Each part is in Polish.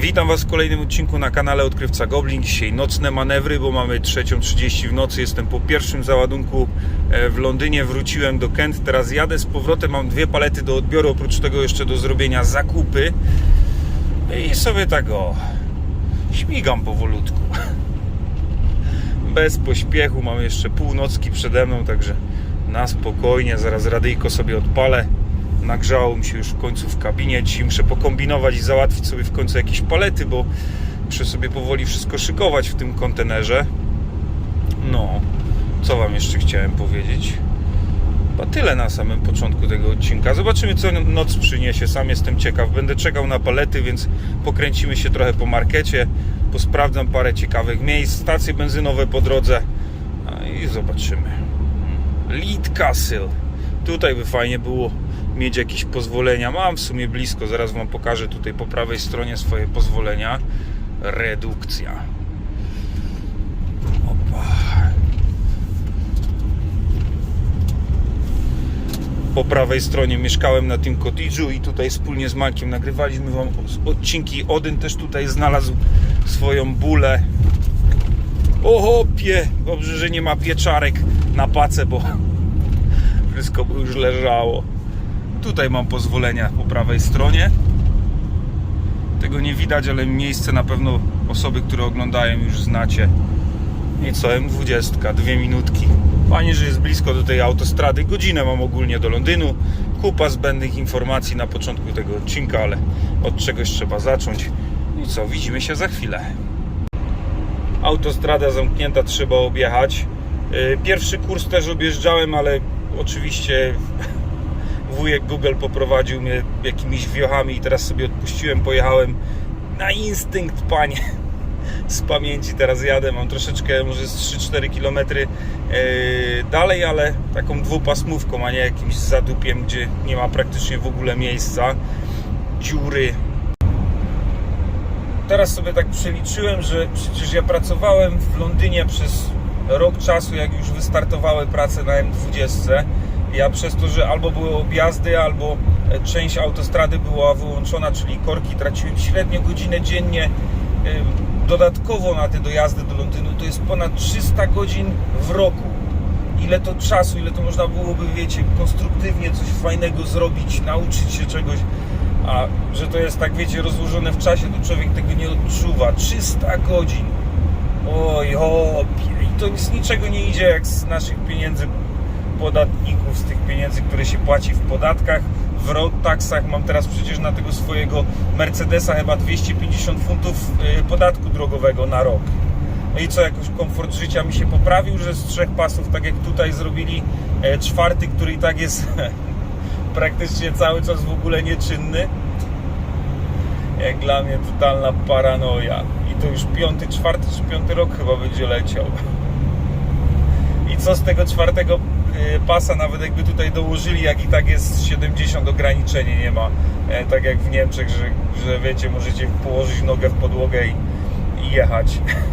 Witam Was w kolejnym odcinku na kanale Odkrywca Goblin. Dzisiaj nocne manewry, bo mamy 3.30 w nocy. Jestem po pierwszym załadunku e, w Londynie. Wróciłem do Kent. Teraz jadę z powrotem. Mam dwie palety do odbioru. Oprócz tego jeszcze do zrobienia zakupy. I sobie tak o śmigam powolutku. Bez pośpiechu. Mam jeszcze północki przede mną, także na spokojnie. Zaraz radyjko sobie odpalę. Nagrzało mi się już w końcu w kabinie. Dzisiaj muszę pokombinować i załatwić sobie w końcu jakieś palety, bo muszę sobie powoli wszystko szykować w tym kontenerze. No, co Wam jeszcze chciałem powiedzieć? Chyba tyle na samym początku tego odcinka. Zobaczymy, co noc przyniesie. Sam jestem ciekaw. Będę czekał na palety, więc pokręcimy się trochę po markecie. Posprawdzam parę ciekawych miejsc, stacje benzynowe po drodze. I zobaczymy. Lead Castle. Tutaj by fajnie było mieć jakieś pozwolenia. Mam w sumie blisko, zaraz Wam pokażę tutaj po prawej stronie swoje pozwolenia. Redukcja. Opa. Po prawej stronie mieszkałem na tym cottage'u i tutaj wspólnie z Makiem nagrywaliśmy Wam odcinki. Odyn też tutaj znalazł swoją bulę. O hopie! Dobrze, że nie ma pieczarek na pace, bo wszystko by już leżało. Tutaj mam pozwolenia po prawej stronie. Tego nie widać, ale miejsce na pewno osoby, które oglądają już znacie. I co, M20, dwie minutki. Fajnie, że jest blisko do tej autostrady. Godzinę mam ogólnie do Londynu. Kupa zbędnych informacji na początku tego odcinka, ale od czegoś trzeba zacząć. I co, widzimy się za chwilę. Autostrada zamknięta, trzeba objechać. Yy, Pierwszy kurs też objeżdżałem, ale oczywiście wujek Google poprowadził mnie jakimiś wiochami i teraz sobie odpuściłem, pojechałem na instynkt, panie. Z pamięci teraz jadę, mam troszeczkę, może z 3-4 km yy, dalej, ale taką dwupasmówką, a nie jakimś zadupiem, gdzie nie ma praktycznie w ogóle miejsca. Dziury. Teraz sobie tak przeliczyłem, że przecież ja pracowałem w Londynie przez rok czasu, jak już wystartowały prace na M20. Ja przez to, że albo były objazdy, albo e, część autostrady była wyłączona, czyli korki, traciłem średnio godzinę dziennie. Dodatkowo na te dojazdy do Londynu to jest ponad 300 godzin w roku. Ile to czasu, ile to można byłoby, wiecie, konstruktywnie coś fajnego zrobić, nauczyć się czegoś. A że to jest tak, wiecie, rozłożone w czasie, to człowiek tego nie odczuwa. 300 godzin. Oj, hopie. I to z niczego nie idzie jak z naszych pieniędzy podatników, z tych pieniędzy, które się płaci w podatkach, w road taxach. Mam teraz przecież na tego swojego Mercedesa chyba 250 funtów y, podatku drogowego na rok. No i co, jakoś komfort życia mi się poprawił, że z trzech pasów, tak jak tutaj zrobili, e, czwarty, który i tak jest praktycznie cały czas w ogóle nieczynny. Jak dla mnie totalna paranoja. I to już piąty, czwarty czy piąty rok chyba będzie leciał. I co z tego czwartego pasa, nawet jakby tutaj dołożyli, jak i tak jest 70 ograniczenie nie ma. E, Tak jak w Niemczech, że, że wiecie, możecie położyć nogę w podłogę i, i jechać.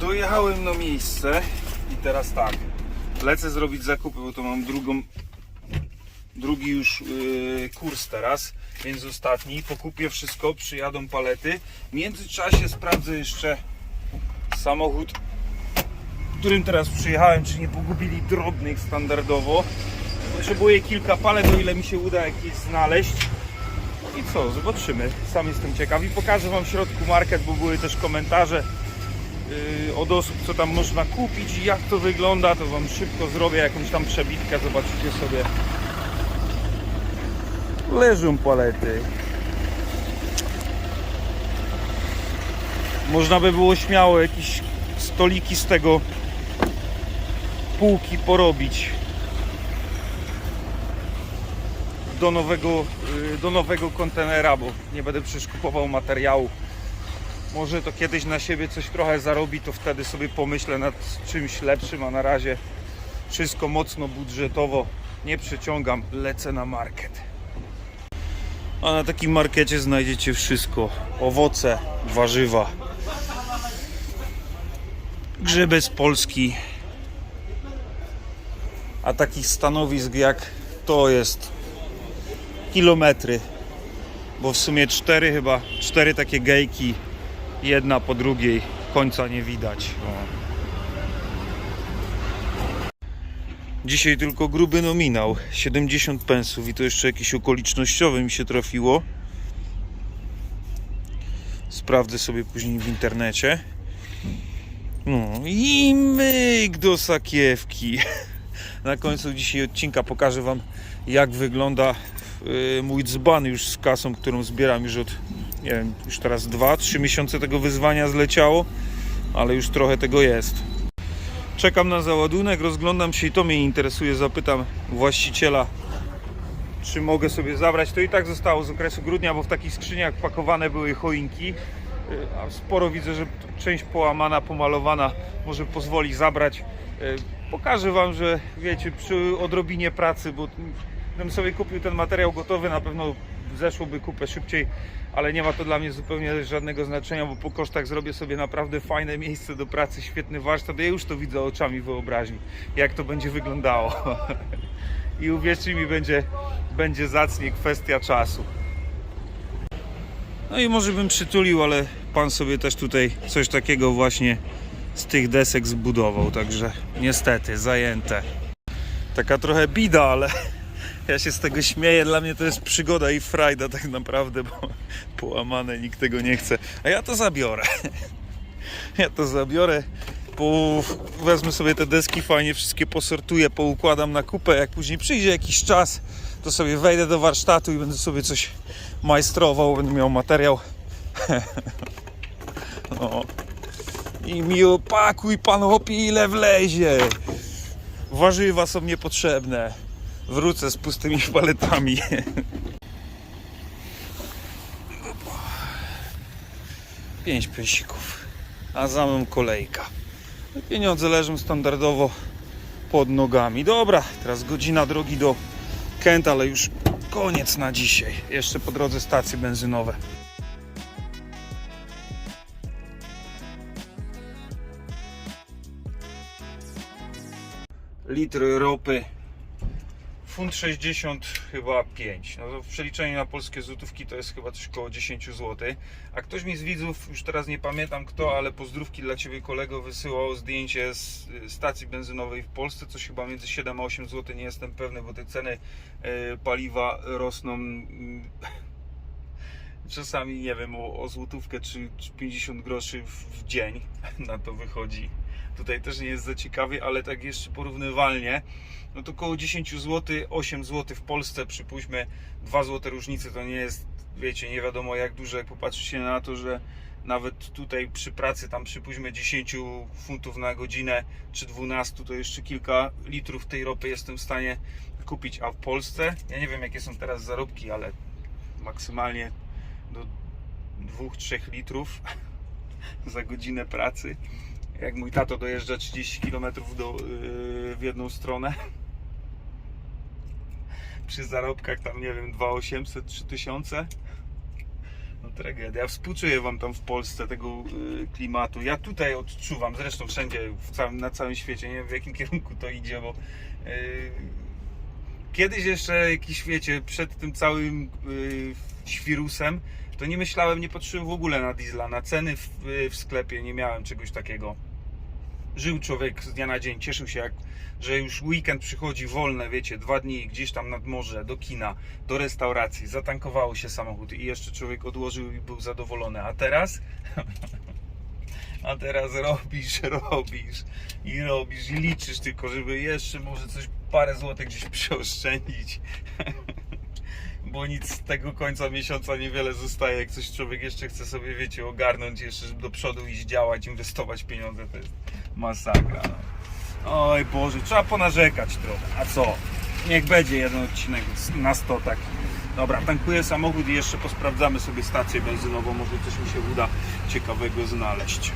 Dojechałem na miejsce i teraz tak. Lecę zrobić zakupy, bo to mam drugą, drugi już yy, kurs teraz, więc ostatni. Pokupię wszystko, przyjadą palety. W międzyczasie sprawdzę jeszcze samochód, którym teraz przyjechałem, czy nie pogubili drobnych standardowo. Potrzebuję kilka palet, o ile mi się uda jakieś znaleźć. I co, zobaczymy. Sam jestem ciekaw i pokażę Wam w środku market, bo były też komentarze yy, od osób, co tam można kupić i jak to wygląda, to Wam szybko zrobię jakąś tam przebitkę, zobaczycie sobie. Leżą palety. Można by było śmiało jakieś stoliki z tego półki porobić do nowego, yy, do nowego kontenera, bo nie będę przecież kupował materiału. Może to kiedyś na siebie coś trochę zarobi, to wtedy sobie pomyślę nad czymś lepszym, a na razie wszystko mocno budżetowo nie przeciągam, lecę na market. A na takim markecie znajdziecie wszystko: owoce, warzywa. grzyby z Polski. A takich stanowisk jak to jest kilometry. Bo w sumie cztery chyba, cztery takie gejki, jedna po drugiej, końca nie widać. O. Dzisiaj tylko gruby nominał, 70 pensów i to jeszcze jakieś okolicznościowe mi się trafiło. Sprawdzę sobie później w internecie. No i myk do sakiewki. Na końcu dzisiaj odcinka pokażę Wam jak wygląda yy, mój dzban już z kasą, którą zbieram już od, nie wiem, już teraz 2-3 miesiące tego wyzwania zleciało, ale już trochę tego jest. Czekam na załadunek, rozglądam się i to mnie interesuje. Zapytam właściciela, czy mogę sobie zabrać. To i tak zostało z okresu grudnia, bo w takich skrzyniach pakowane były choinki. Yy, A sporo widzę, że część połamana, pomalowana może pozwoli zabrać. Yy, Pokażę Wam, że wiecie, przy odrobinie pracy, bo gdybym sobie kupił ten materiał gotowy, na pewno zeszłoby kupę szybciej, ale nie ma to dla mnie zupełnie żadnego znaczenia, bo po kosztach zrobię sobie naprawdę fajne miejsce do pracy, świetny warsztat. Ja już to widzę oczami wyobraźni, jak to będzie wyglądało. I uwierzcie mi, będzie, będzie zacnie kwestia czasu. No i może bym przytulił, ale pan sobie też tutaj coś takiego właśnie z tych desek zbudował, także niestety zajęte. Taka trochę bida, ale ja się z tego śmieję. Dla mnie to jest przygoda i frajda tak naprawdę, bo połamane nikt tego nie chce. A ja to zabiorę. Ja to zabiorę. Po, wezmę sobie te deski, fajnie wszystkie posortuję, poukładam na kupę. Jak później przyjdzie jakiś czas, to sobie wejdę do warsztatu i będę sobie coś majstrował, będę miał materiał. No. I mi opakuj pan hopie ile wlezie. Warzywa są niepotrzebne. Wrócę z pustymi paletami. Pięć pęsików. A za mną kolejka. Pieniądze leżą standardowo pod nogami. Dobra, teraz godzina drogi do Kent, ale już koniec na dzisiaj. Jeszcze po drodze stacje benzynowe. litr ropy funt 60 chyba 5 no to w przeliczeniu na polskie złotówki to jest chyba coś około 10 zł a ktoś mi z widzów, już teraz nie pamiętam kto, ale pozdrówki dla Ciebie kolego wysyłał zdjęcie z y, stacji benzynowej w Polsce, coś chyba między 7 a 8 zł, nie jestem pewny, bo te ceny y, paliwa rosną mm, czasami nie wiem o, o złotówkę czy, czy 50 groszy w, w dzień na to wychodzi tutaj też nie jest za ciekawie, ale tak jeszcze porównywalnie, no to około 10 zł, 8 zł w Polsce, przypuśćmy 2 zł różnicy, to nie jest, wiecie, nie wiadomo jak dużo, jak popatrzycie na to, że nawet tutaj przy pracy, tam przypuśćmy 10 funtów na godzinę, czy 12, to jeszcze kilka litrów tej ropy jestem w stanie kupić, a w Polsce, ja nie wiem jakie są teraz zarobki, ale maksymalnie do 2-3 litrów za godzinę pracy jak mój tato dojeżdża 30 km do, yy, w jedną stronę przy zarobkach tam nie wiem 2800 3000 no tragedia. Współczuję wam tam w Polsce tego yy, klimatu. Ja tutaj odczuwam, zresztą wszędzie całym, na całym świecie, nie wiem w jakim kierunku to idzie, bo yy, kiedyś jeszcze jakiś wiecie, przed tym całym yy, świrusem to nie myślałem, nie patrzyłem w ogóle na diesla, na ceny w, w sklepie, nie miałem czegoś takiego żył człowiek z dnia na dzień, cieszył się, jak, że już weekend przychodzi wolne, wiecie, dwa dni gdzieś tam nad morze, do kina, do restauracji, zatankowało się samochód i jeszcze człowiek odłożył i był zadowolony. A teraz? A teraz robisz, robisz i robisz i liczysz tylko, żeby jeszcze może coś parę złotych gdzieś przeoszczędzić. Bo nic z tego końca miesiąca niewiele zostaje, jak coś człowiek jeszcze chce sobie, wiecie, ogarnąć, jeszcze do przodu iść, działać, inwestować pieniądze, to jest masakra. No. Oj Boże, trzeba ponarzekać trochę. A co? Niech będzie jeden odcinek na 100 taki. Dobra, tankuję samochód i jeszcze posprawdzamy sobie stację benzynową, może coś mi się uda ciekawego znaleźć.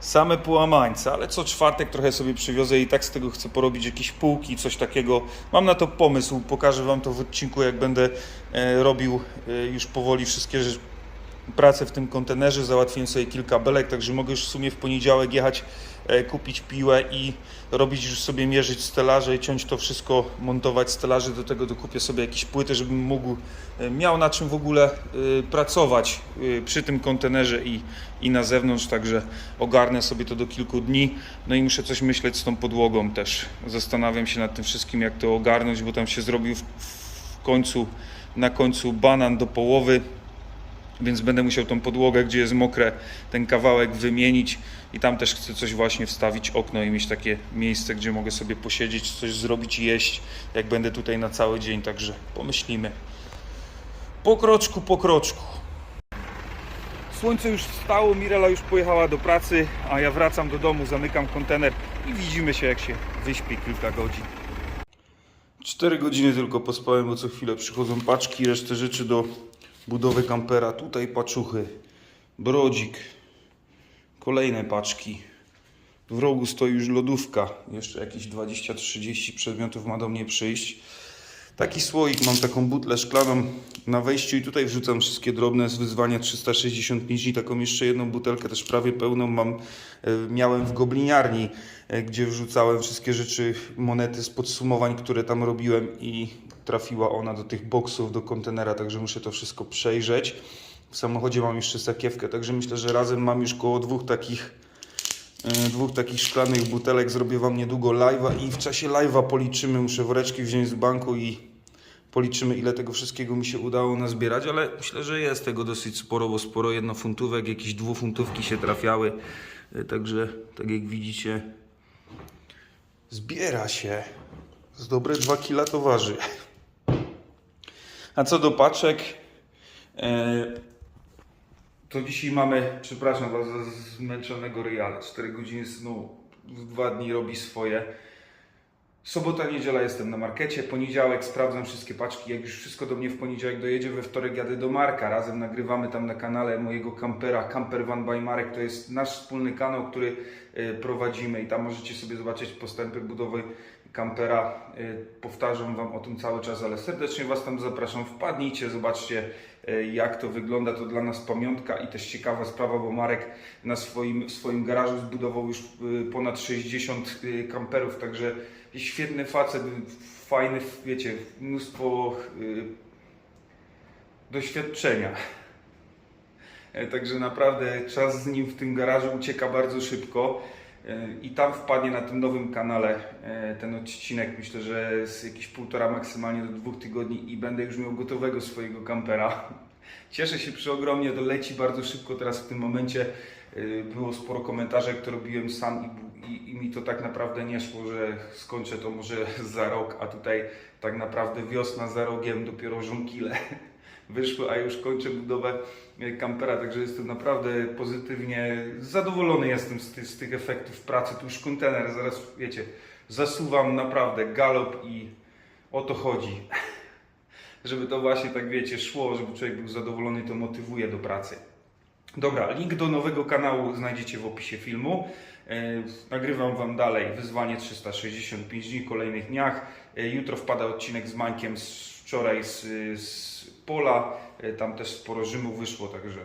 Same połamańce, ale co czwartek trochę sobie przywiozę i tak z tego chcę porobić jakieś półki, coś takiego. Mam na to pomysł, pokażę Wam to w odcinku, jak będę e, robił e, już powoli wszystkie pracę w tym kontenerze, załatwiłem sobie kilka belek, także mogę już w sumie w poniedziałek jechać, e, kupić piłę i robić już sobie mierzyć stelaże ciąć to wszystko, montować stelaże, do tego dokupię sobie jakieś płyty, żebym mógł, e, miał na czym w ogóle e, pracować przy tym kontenerze i, i na zewnątrz, także ogarnę sobie to do kilku dni, no i muszę coś myśleć z tą podłogą też, zastanawiam się nad tym wszystkim, jak to ogarnąć, bo tam się zrobił w, w końcu, na końcu banan do połowy, więc będę musiał tą podłogę, gdzie jest mokre, ten kawałek wymienić i tam też chcę coś właśnie wstawić okno i mieć takie miejsce, gdzie mogę sobie posiedzieć, coś zrobić jeść, jak będę tutaj na cały dzień, także pomyślimy. Po kroczku, po kroczku. Słońce już wstało, Mirela już pojechała do pracy, a ja wracam do domu, zamykam kontener i widzimy się jak się wyśpi kilka godzin. 4 godziny tylko pospałem, bo co chwilę przychodzą paczki, resztę rzeczy do budowy kampera. Tutaj paczuchy, brodzik, kolejne paczki. W rogu stoi już lodówka. Jeszcze jakieś 20-30 przedmiotów ma do mnie przyjść. Taki słoik, mam taką butlę szklaną na wejściu i tutaj wrzucam wszystkie drobne z wyzwania 365 dni. Taką jeszcze jedną butelkę też prawie pełną mam, e, miałem w gobliniarni, e, gdzie wrzucałem wszystkie rzeczy, monety z podsumowań, które tam robiłem i trafiła ona do tych boksów, do kontenera, także muszę to wszystko przejrzeć. W samochodzie mam jeszcze sakiewkę, także myślę, że razem mam już koło dwóch takich dwóch takich szklanych butelek. Zrobię Wam niedługo live'a i w czasie live'a policzymy, muszę woreczki wziąć z banku i policzymy ile tego wszystkiego mi się udało nazbierać, ale myślę, że jest tego dosyć sporo, bo sporo jednofuntówek, jakieś dwufuntówki się trafiały. E, Także, tak jak widzicie, zbiera się. Z dobre 2 kila to waży. A co do paczek, e, to dzisiaj mamy, przepraszam Was za zmęczonego ryja, ale 4 godziny snu w dwa dni robi swoje. Sobota, niedziela jestem na markecie, poniedziałek sprawdzam wszystkie paczki, jak już wszystko do mnie w poniedziałek dojedzie, we wtorek jadę do Marka, razem nagrywamy tam na kanale mojego kampera, Camper Van by Marek, to jest nasz wspólny kanał, który e, prowadzimy. I tam możecie sobie zobaczyć postępy budowy kampera. E, Powtarzam Wam o tym cały czas, ale serdecznie Was tam zapraszam, wpadnijcie, zobaczcie e, jak to wygląda, to dla nas pamiątka i też ciekawa sprawa, bo Marek na swoim, w swoim garażu zbudował już e, ponad 60 e, kamperów, także świetny facet, fajny, wiecie, mnóstwo y, doświadczenia. E, Także naprawdę czas z nim w tym garażu ucieka bardzo szybko. I tam wpadnie na tym nowym kanale e, ten odcinek. Myślę, że z jakieś półtora maksymalnie do dwóch tygodni i będę już miał gotowego swojego kampera. Cieszę się przeogromnie, to leci bardzo szybko teraz w tym momencie. E, Było sporo komentarzy, to robiłem sam i, i, i mi to tak naprawdę nie szło, że skończę to może za rok, a tutaj tak naprawdę wiosna za rogiem, dopiero żonkile wyszły, a już kończę budowę e, kampera, także jestem naprawdę pozytywnie zadowolony jestem z, ty, z tych efektów pracy. Tu już kontener, zaraz wiecie, zasuwam naprawdę galop i o to chodzi. Żeby to właśnie tak wiecie, szło, żeby człowiek był zadowolony, to motywuje do pracy. Dobra, link do nowego kanału znajdziecie w opisie filmu. E, Nagrywam Wam dalej wyzwanie 365 dni w kolejnych dniach. E, Jutro wpada odcinek z Mańkiem z wczoraj z, z pola. E, Tam też sporo Rzymu wyszło, także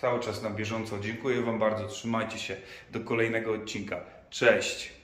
cały czas na bieżąco. Dziękuję Wam bardzo, trzymajcie się do kolejnego odcinka. Cześć!